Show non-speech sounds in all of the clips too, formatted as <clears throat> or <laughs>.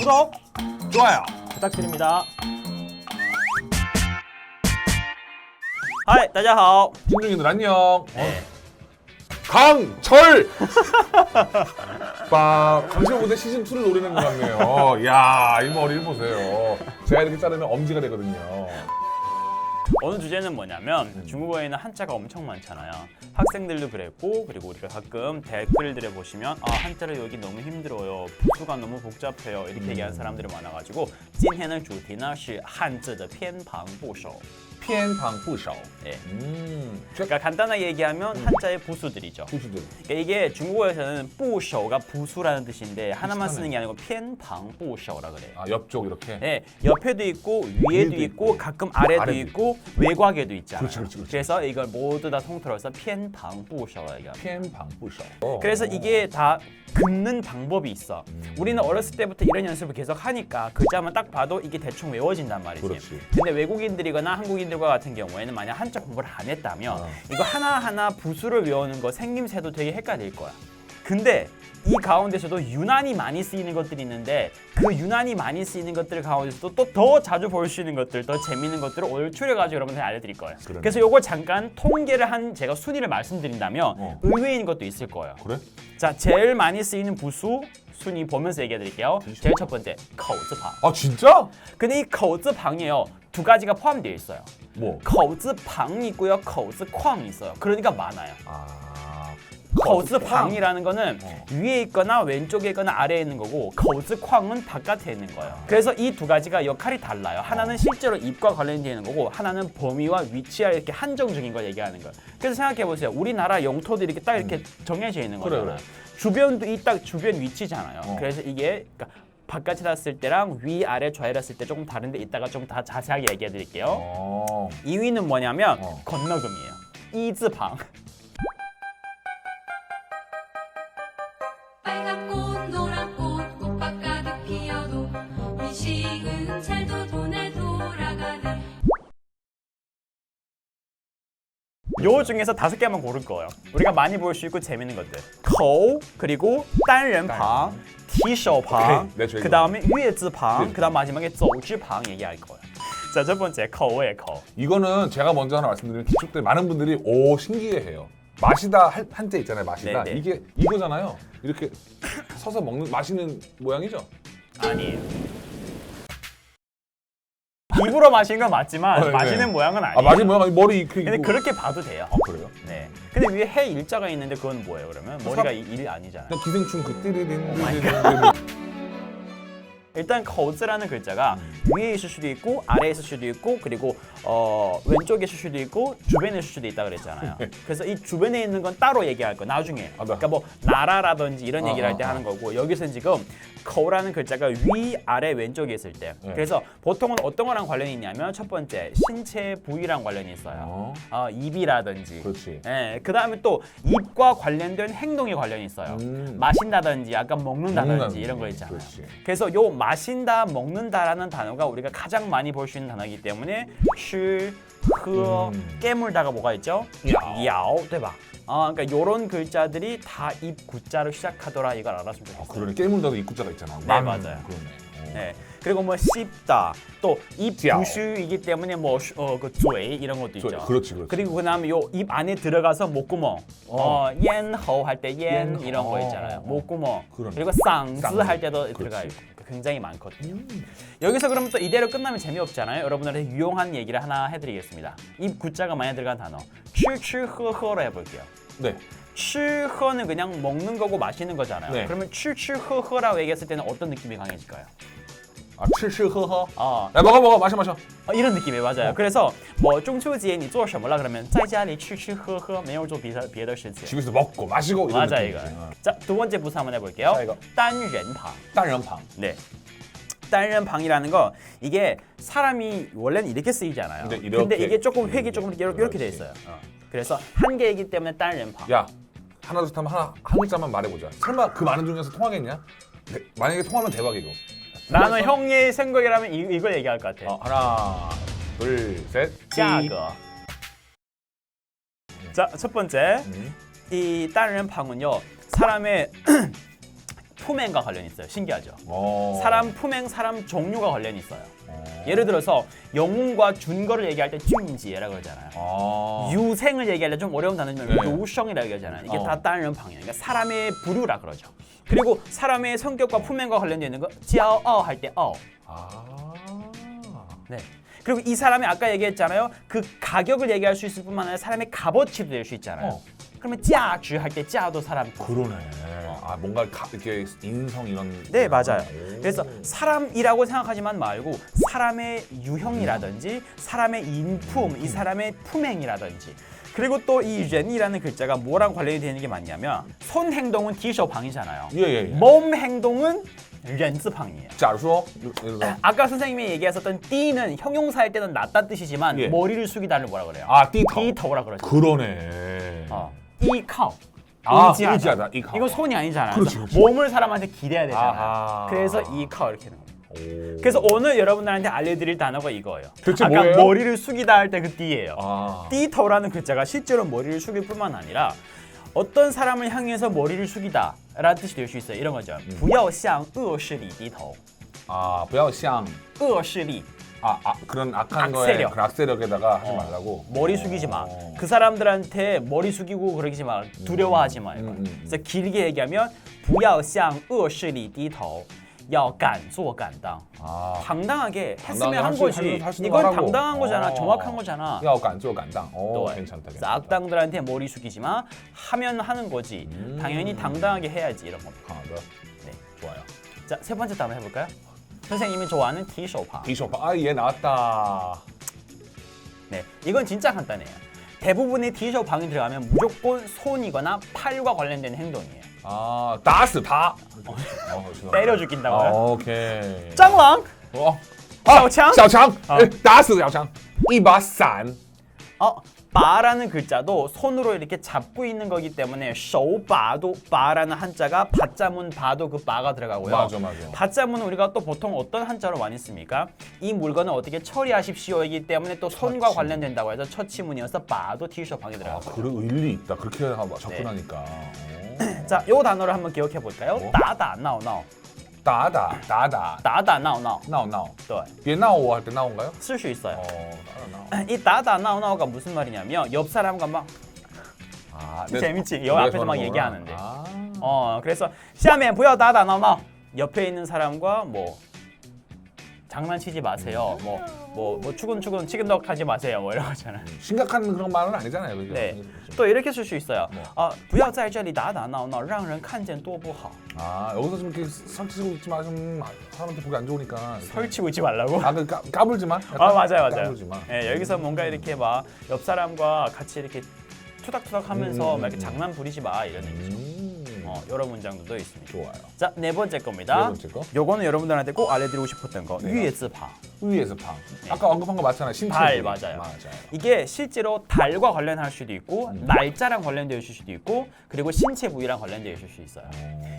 구독 좋아요. 부탁드립니다. 하이, 大家好. 김중이들 안녕. 네. 강철. <laughs> 빠 강철보다 시즌 2를 노리는 것 같네요. 야, 이 머리를 보세요. 제가 이렇게 자르면 엄지가 되거든요. 오늘 주제는 뭐냐면 중국어에는 한자가 엄청 많잖아요. 학생들도 그랬고 그리고 우리가 가끔 댓글들에 보시면 아 한자를 여기 너무 힘들어요. 부수가 너무 복잡해요. 이렇게 얘기하는 사람들이 많아가지고 今天的主题呢是汉字的偏旁部首. 피엔 방부셔. 예. 네. 음. 그러니까 간단하게 얘기하면 음. 한자의 부수들이죠. 부수들. 그러니까 이게 중국어에서는 부셔가 부수라는 뜻인데 하나만 비슷하네. 쓰는 게 아니고 피엔 방부셔라 그래. 아 옆쪽 이렇게. 네, 옆에도 있고 위에도 위에도 있고, 있고, 가끔 아래도, 아래도 있고 외곽에도 있잖아. 그렇지, 그렇지, 그렇죠. 그래서 이걸 모두 다 통틀어서 피엔 방부셔라 얘기합니다. 피엔 방부셔. 그래서 이게 다 긁는 방법이 있어. 음. 우리는 어렸을 때부터 이런 연습을 계속 하니까 그 글자만 딱 봐도 이게 대충 외워진단 말이지. 그렇지. 근데 외국인들이거나 학생들과 같은 경우에는 만약 한자 공부를 안 했다면 어. 이거 하나하나 부수를 외우는 거 생김새도 되게 헷갈릴 거야. 근데 이 가운데서도 유난히 많이 쓰이는 것들이 있는데 그 유난히 많이 쓰이는 것들 가운데서도 또 더 자주 볼 수 있는 것들, 더 재밌는 것들을 오늘 추려가지고 여러분들 알려드릴 거예요. 그러네. 그래서 요걸 잠깐 통계를 한 제가 순위를 말씀드린다면 어. 의외인 것도 있을 거예요. 그래? 자, 제일 많이 쓰이는 부수 순위 보면서 얘기해드릴게요. 음. 제일 첫 번째, 거즈방. 아 진짜? 근데 이 거즈방이에요. 두 가지가 포함되어 있어요. 뭐? 거즈방 있고요, 거즈쾅 있어요. 그러니까 많아요. 아. 거즈방이라는 거는 어. 위에 있거나 왼쪽에 있거나 아래에 있는 거고 거즈쾅은 바깥에 있는 거예요. 아. 그래서 이 두 가지가 역할이 달라요. 하나는 어. 실제로 입과 관련되는 거고 하나는 범위와 위치와 이렇게 한정적인 걸 얘기하는 거예요. 그래서 생각해 보세요. 우리나라 영토도 이렇게 딱 이렇게 음. 정해져 있는 거잖아요. 그래. 주변도 이 딱 주변 위치잖아요. 어. 그래서 이게 그러니까 바깥에 놨을 때랑 위, 아래, 좌에 났을 때 조금 다른데 이따가 좀더 자세하게 얘기해 드릴게요. 어. 2위는 뭐냐면 어. 건너금이에요. 이즈방. 요 중에서 다섯 개만 고를 거예요. 우리가 많이 볼 수 있고 재밌는 것들. 거우 그리고 딴른방 提手旁, 오케이, 내 주의가. 그다음에 月字旁, 네. 그다음 마지막에 走之旁 얘기할 거예요. 자, 첫 번째 口의 口. 이거는 제가 먼저 하나 말씀드리면 기축 때 많은 분들이 오 신기해해요. 마시다 할- 한자 있잖아요. 마시다 네네. 이게 이거잖아요. 이렇게 서서 먹는 마시는 모양이죠. 아니에요. 입으로 마시는 건 맞지만 어, 네. 마시는 모양은 아니에요. 아 마시 모양 머리 이렇게 근데 그렇게 봐도 돼요. 아 그래요? 네. 근데 위에 해 일자가 있는데 그건 뭐예요, 그러면? 머리가 이- 일 아니잖아요. 그냥 기생충 그 띠리린 일단 거즈라는 글자가 위에 있을 수도 있고 아래에 있을 수도 있고 그리고 어, 왼쪽에 있을 수도 있고 주변에 있을 수도 있다 그랬잖아요. 그래서 이 주변에 있는 건 따로 얘기할 거 나중에. 아, 네. 그러니까 뭐 나라라든지 이런 아, 얘기를 할때 아, 하는 거고 여기서는 지금 거라는 글자가 위 아래 왼쪽에 있을 때. 네. 그래서 보통은 어떤 거랑 관련이 있냐면 첫 번째 신체 부위랑 관련이 있어요. 어. 어, 입이라든지. 그렇지. 예, 그 다음에 또 입과 관련된 행동이 관련이 있어요. 음. 마신다든지 약간 먹는다든지 먹는다든지, 이런 거 있잖아요. 그렇지. 그래서 요 마신다, 먹는다라는 단어가 우리가 가장 많이 볼 수 있는 단어이기 때문에 쉬, 흐, 음. 깨물다가 뭐가 있죠? 야오, 대박. 아, 그러니까 요런 글자들이 다 입 구자로 시작하더라 이걸 알았으면 좋겠어요. 아, 그러네 깨물다도 입구자가 있잖아. 네, 맞아요. 그러네. 어. 네. 그리고 뭐 씹다, 또입 嚼. 부슈이기 때문에 뭐어그嘴 이런 것도 있죠. 저- 그렇지, 그렇지. 그리고 그다음에 요 입 안에 들어가서 목구멍, 어, 옌허 할 때 옌. 이런 거 있잖아요. 목구멍. 그러네. 그리고 쌍즈. 할 때도. 들어가 있고 굉장히 많거든요. 음. 여기서 그러면 또 이대로 끝나면 재미없잖아요. 여러분들한테 유용한 얘기를 하나 해드리겠습니다. 입 구자가 많이 들어간 단어. 츄츄허허로 해볼게요. 네. 츄허는 그냥 먹는 거고 마시는 거잖아요. 네. 그러면 츄츄허허라고 얘기했을 때는 어떤 느낌이 강해질까요? 아 칠칠허허. 어, 야 먹어 먹어 마셔 마셔. 어, 이런 느낌이 맞아요. 그래서 뭐 중秋节你做什么了 그러면 在家里吃吃喝喝没有做别的别的事情 집에서 먹고 마시고 이런 맞아 이거. 느낌이지. 어. 자 두 번째 부사 한번 해볼게요. 자, 이거. 单人旁 딴人방. 네. 单人旁이라는 거 이게 사람이 원래는 이렇게 쓰이잖아요. 근데 이렇게. 근데 이게 조금 획이 조금 이렇게, 이렇게 돼 그렇지. 있어요. 어. 그래서 한 개이기 때문에 单人旁. 야 하나 둘 셋 하면 하나 한 글자만 말해보자. 설마 그 많은 중에서 통하겠냐? 네, 만약에 통하면 대박이고. 나는 형의 생각이라면 이, 이걸 얘기할 것 같아. 어, 하나, 둘, 셋. 짜거. 음. 자, 첫 번째. 음. 이 다른 방은요. 사람의 <clears throat> 품행과 관련이 있어요. 신기하죠? 오. 사람 품행, 사람 종류가 관련이 있어요. 어. 예를 들어서 영웅과 준거를 얘기할 때 쭌지라고 그러잖아요. 아. 유생을 얘기할 때 좀 어려운 단어지만 네. 유성이라고 얘기하잖아요. 이게 어. 다 다른 방향. 그러니까 사람의 부류라 그러죠. 그리고 사람의 성격과 품행과 관련되어 있는 거 지아어 할 때 어. 아. 네. 그리고 이 사람이 아까 얘기했잖아요. 그 가격을 얘기할 수 있을 뿐만 아니라 사람의 값어치도 될 수 있잖아요. 어. 그러면 짜주 할때 짜도 사람 그러네. 아 뭔가 가, 이렇게 인성 이런. 네 맞아요. 오. 그래서 사람이라고 생각하지만 말고 사람의 유형이라든지 사람의 인품, 이 사람의 품행이라든지 그리고 또이 렌이라는 글자가 뭐랑 관련이 되는 게 맞냐면 손 행동은 디셔 방이잖아요. 예예 예. 몸 행동은 렌즈방이에요. 假如说，예를 들어 아까 선생님이 얘기하셨던 띠는 형용사일 때는 낫다 뜻이지만 예. 머리를 숙이다를 뭐라 그래요? 아 띠터. 띠터라 그러죠. 그러네. 어. 이카오. 아, 의지하다. 의지하다, 이카오. 이거 손이 아니잖아요. 그렇지, 그래서 그렇지. 몸을 사람한테 기대야 되잖아요. 아하. 그래서 이카오 이렇게 하는 거예요. 오. 그래서 오늘 여러분들한테 알려드릴 단어가 이거예요. 대체 아까 뭐예요? 머리를 숙이다 할 때 그 띠예요. 아. 띠터라는 글자가 실제로 머리를 숙일 뿐만 아니라 어떤 사람을 향해서 머리를 숙이다 라는 뜻이 될 수 있어요. 이런 거죠. 음. 不要向恶势力低头. 아, 不要像 恶势力 아, 아 그런 악한 악세력. 거에 그 악세력에다가 하지 어, 말라고. 머리 숙이지 마. 어. 그 사람들한테 머리 숙이고 그러지 마. 두려워하지 마. 이거. 음, 음, 음. 그래서 길게 얘기하면 不要向恶势力低头, 要敢做敢当. 아. 당당하게 했으면 당당하게 한 할 수- 거지. 할 수 있는 이건 거 하라고. 당당한 거잖아. 어. 정확한 거잖아. 要敢做敢当. 오, 또 괜찮다. 그래서 괜찮다. 악당들한테 머리 숙이지 마. 하면 하는 거지. 음. 당연히 당당하게 해야지 이런 겁니다. 好的. 네. 좋아요. 자, 세 번째 단어 해볼까요? 선생님이 좋아하는 티쇼파. 디쇼파. 아, 얘 나왔다. 네, 이건 진짜 간단해요. 대부분의 티쇼 방에 들어가면 무조건 손이거나 팔과 관련된 행동이에요. 아, 打死他. 어, 죄송합니다. 때려 죽인다고요? 아, 오케이. 짱랑, 어. 小强. 小强. 아. 打死小强.一把伞. 어, 바라는 글자도 손으로 이렇게 잡고 있는 거기 때문에 쇼바도 바라는 한자가 바자문 바도 그 바가 들어가고요. 맞아, 맞아. 바자문은 우리가 또 보통 어떤 한자로 많이 씁니까? 이 물건을 어떻게 처리하십시오이기 때문에 또 손과 처치. 관련된다고 해서 처치문이어서 바도 티쇼 방에 아, 들어가고. 그래 일리 있다. 그렇게 하고 접근하니까. 오. 자, 요 단어를 한번 기억해 볼까요? 뭐? 따다 나오나오. 따다 따다 따다 나오나오. 나오나오. 네. 비나오 할때 나온가요? 쓸 수 있어요. 어 따다 나오. 이 따다 나오나오가 무슨 말이냐면 옆 사람과 막 아 내- 네. 재밌지. 여 앞에서 막 얘기하는데. 아, 어, 그래서 시아멘 부여 따다 나오나오. 옆에 있는 사람과 뭐 장난치지 마세요. 음. 뭐 뭐 뭐 추근추근 치근덕 하지 마세요. 뭐 이런 거잖아요. 심각한 그런 말은 아니잖아요. 그죠? 네. 또 이렇게 쓸 수 있어요. 뭐. 아, 不要在这里打打闹闹，让人看见多不好。 아, 여기서 좀 이렇게 설치고 있지 마. 좀 사람한테 보기 안 좋으니까. 설치고 있지 말라고. 아, 그 까, 까불지 마. 약간 아 맞아요 맞아요. 까불지 마. 예, 여기서 뭔가 이렇게 막 옆 사람과 같이 이렇게 투닥투닥하면서 음, 음, 막 이렇게 음. 장난 부리지 마 이런 얘기죠. 음, 어, 이런 문장도 있습니다. 좋아요. 자, 네 번째 겁니다. 네 번째 거. 요거는 여러분들한테 꼭 알려드리고 싶었던 거. 네. 위에즈파. 위에서 방. 아까 언급한 거 맞잖아요. 신체 달. 맞아요. 맞아요. 이게 실제로 달과 관련할 수도 있고 음. 날짜랑 관련되어 있을 수도 있고 그리고 신체 부위랑 관련되어 있을 수 있어요.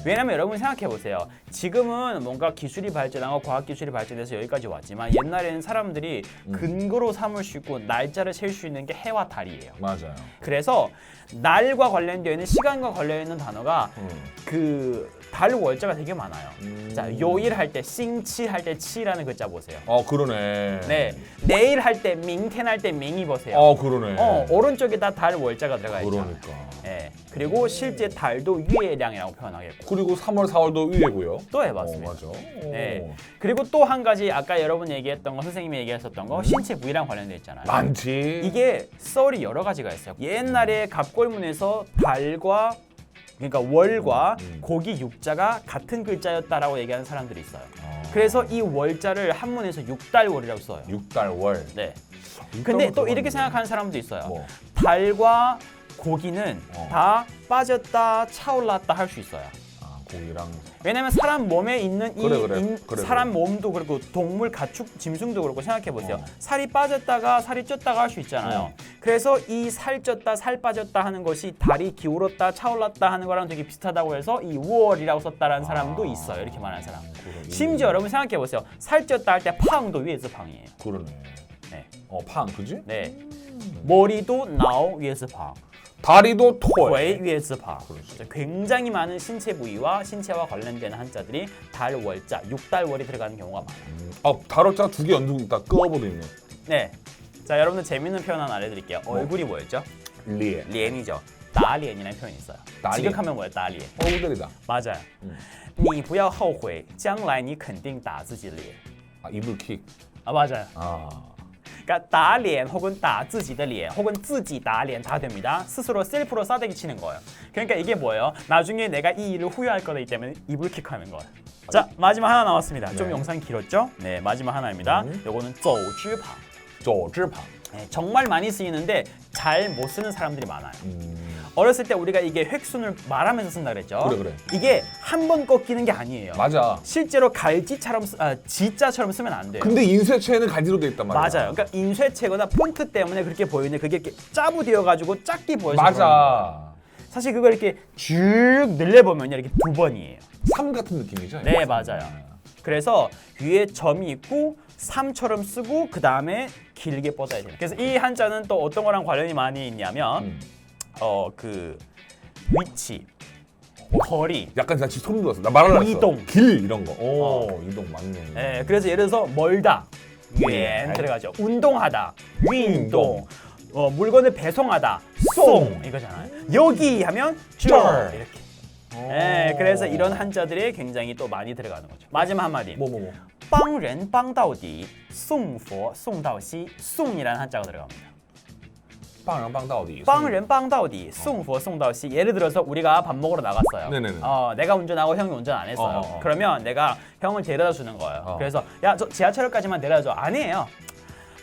어. 왜냐면 여러분 생각해 보세요. 지금은 뭔가 기술이 발전하고 과학 기술이 발전해서 여기까지 왔지만 옛날에는 사람들이 음. 근거로 삼을 수 있고 날짜를 셀수 있는 게 해와 달이에요. 맞아요. 그래서 날과 관련되어 있는 시간과 관련 있는 단어가 음. 그달 월자가 되게 많아요. 음. 자, 요일 할 때 싱치 할 때 치라는 글자 보세요. 어, 그러네. 네, 내일 할 때 밍텐 할 때 밍이 보세요. 어, 그러네. 어, 오른쪽에 다 달 월자가 들어가 있죠. 그러니까. 예. 그리고 실제 달도 위해량이라고 표현하겠고. 그리고 3월, 4월도 위에고요. 또 해봤습니다. 어, 맞아. 네. 그리고 또 한 가지 아까 여러분 얘기했던 거 선생님이 얘기하셨던 거 신체 부위랑 관련돼 있잖아요. 많지. 이게 썰이 여러 가지가 있어요. 옛날에 갑골문에서 달과 그러니까 월과 음. 고기 육자가 같은 글자였다라고 얘기하는 사람들이 있어요. 어. 그래서 이 월자를 한문에서 육달월이라고 써요. 6달 월. 네. 근데 또 이렇게 생각하는 사람도 있어요. 뭐. 달과 고기는 어. 다 빠졌다 차올랐다 할 수 있어요. 아, 고기랑 왜냐면 사람 몸에 있는 이 그래, 그래. 인- 그래, 사람 몸도 그렇고 동물 가축 짐승도 그렇고 생각해 보세요. 어. 살이 빠졌다가 살이 쪘다가 할 수 있잖아요. 어. 그래서 이 살 쪘다 살 빠졌다 하는 것이 달이 기울었다 차올랐다 하는 거랑 되게 비슷하다고 해서 이 우월이라고 썼다라는 사람도 아. 있어요. 이렇게 말하는 사람. 심지어 여러분 생각해 보세요. 살 쪘다 할 때 팡도 위에서 팡이에요. 그러네. 네. 어, 팡, 그지? 네. 머리도 나오 위에서 팡. 다리도 토. 回月字旁 그렇지. 굉장히 많은 신체 부위와 신체와 관련된 한자들이 달, 월자, 육달, 월이 들어가는 경우가 많아요. 아, 다로자 두 개 연두 다 끄어버리네. 네. 자, 여러분들 재밌는 표현 하나 알려드릴게요. 뭐? 얼굴이 뭐였죠? 리에. 리엔이죠. 따리엔이라는 표현이 있어요. 따리엔. 지극하면 뭐예요? 따리엔. 어우들이다. 맞아요. 음. 你不要后悔，将来你肯定打自己脸。 아, 이불킥. 아 맞아요. 아. 그러니까 打脸 혹은 打自己的脸 혹은 自己打脸다 됩니다. 스스로 셀프로 싸대기 치는 거예요. 그러니까 이게 뭐예요? 나중에 내가 이 일을 후회할 거기 때문에 이불킥하는 거예요. 자 마지막 하나 남았습니다. 좀 네. 영상 길었죠? 네 마지막 하나입니다. 음. 요거는 走之旁 쪼질팡. 네, 정말 많이 쓰이는데 잘 못 쓰는 사람들이 많아요. 음. 어렸을 때 우리가 이게 획순을 말하면서 쓴다 그랬죠? 그래, 그래. 이게 한 번 꺾이는 게 아니에요. 맞아. 실제로 갈지처럼 쓰, 아, 지자처럼 쓰면 안 돼요. 근데 인쇄체는 간지로 돼 있단 말이야. 맞아요. 그러니까 인쇄체거나 폰트 때문에 그렇게 보이는데 그게 이렇게 짜부 되어 가지고 작게 보여서 거예요. 맞아. 사실 그걸 이렇게 쭉 늘려보면 이렇게 두 번이에요. 삼 같은 느낌이죠? 네, 맞아요. 그래서 위에 점이 있고 삼처럼 쓰고 그 다음에 길게 뻗어야 돼요. 그래서 이 한자는 또 어떤 거랑 관련이 많이 있냐면 음. 어 그 위치, 거리. 약간 나 지금 소름 돋았어. 나 말하려고 했어. 이동. 길 이런 거. 오, 어. 이동 맞네. 예, 그래서 예를 들어서 멀다, 예. 연 들어가죠. 운동하다, 운동. 운동. 어, 물건을 배송하다, 송 이거잖아요. 여기 하면 쩔 쩔. 이렇게. 오. 예, 그래서 이런 한자들이 굉장히 또 많이 들어가는 거죠. 마지막 한마디. 뭐, 뭐, 뭐. 帮人帮到底，送佛送到西，送이라는 한자가 들어갑니다. 빵랑빵다오디. 빵ren빵다오디. 송佛 송다오시. 예를 들어서 우리가 밥 먹으러 나갔어요. 네네네. 어, 내가 운전하고 형이 운전 안 했어요. 어어. 그러면 내가 형을 데려다 주는 거예요. 어. 그래서 야, 저 지하철까지만 데려다 줘. 아니에요.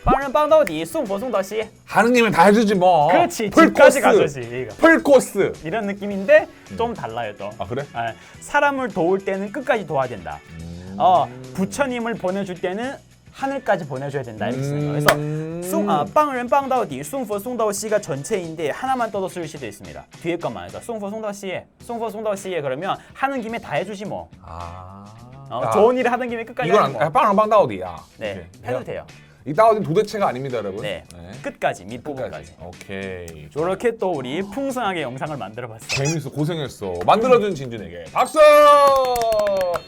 빵ren빵다오디. 송佛 송다오시. 하느님은 다 해주지 뭐. 그렇지. 집까지 가주지. 이거. 풀코스. 이런 느낌인데 음. 좀 달라요 또. 아 그래? 아, 사람을 도울 때는 끝까지 도와야 된다. 음. 어, 부처님을 보내줄 때는 하늘까지 보내줘야 된다 이렇게 쓰는 거예요. 그래서 음. 송, 아, 빵은 빵다오디, 송포 송다오씨가 전체인데 하나만 떠도 쓸 수도 있습니다. 뒤에 것만 해서 송포 송다오씨에, 송포 송다오씨에 그러면 하는 김에 다 해주시 뭐 아. 어, 아. 좋은 일을 하는 김에 끝까지 이건 아, 빵은 빵다오디야. 네, 해도 돼요. 이 다우디는 도대체가 아닙니다, 여러분. 네, 끝까지 밑부분까지. 오케이. 저렇게 또 우리 풍성하게 영상을 만들어봤어요. 재밌어, 고생했어. 만들어준 진준에게 박수!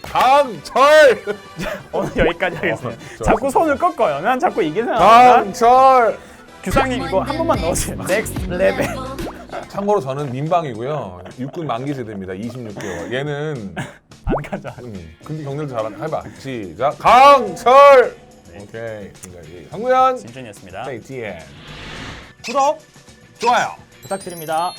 강철! <laughs> 오늘 여기까지 하겠습니다. 어, 자꾸 손을 꺾어요. 난 자꾸 이게 생각난다. 강철! 규상님 이거 한 번만 넣으세요. 넥스트 레벨. 참고로 저는 민방이고요. 육군 만기 세대입니다. 26개월. 얘는 안 가져. 음, 근데 경렬도 잘한다. 해봐. 시작. 강철! 오케이. 지금까지 황구현 진준이었습니다. JTN 구독 좋아요. 부탁드립니다.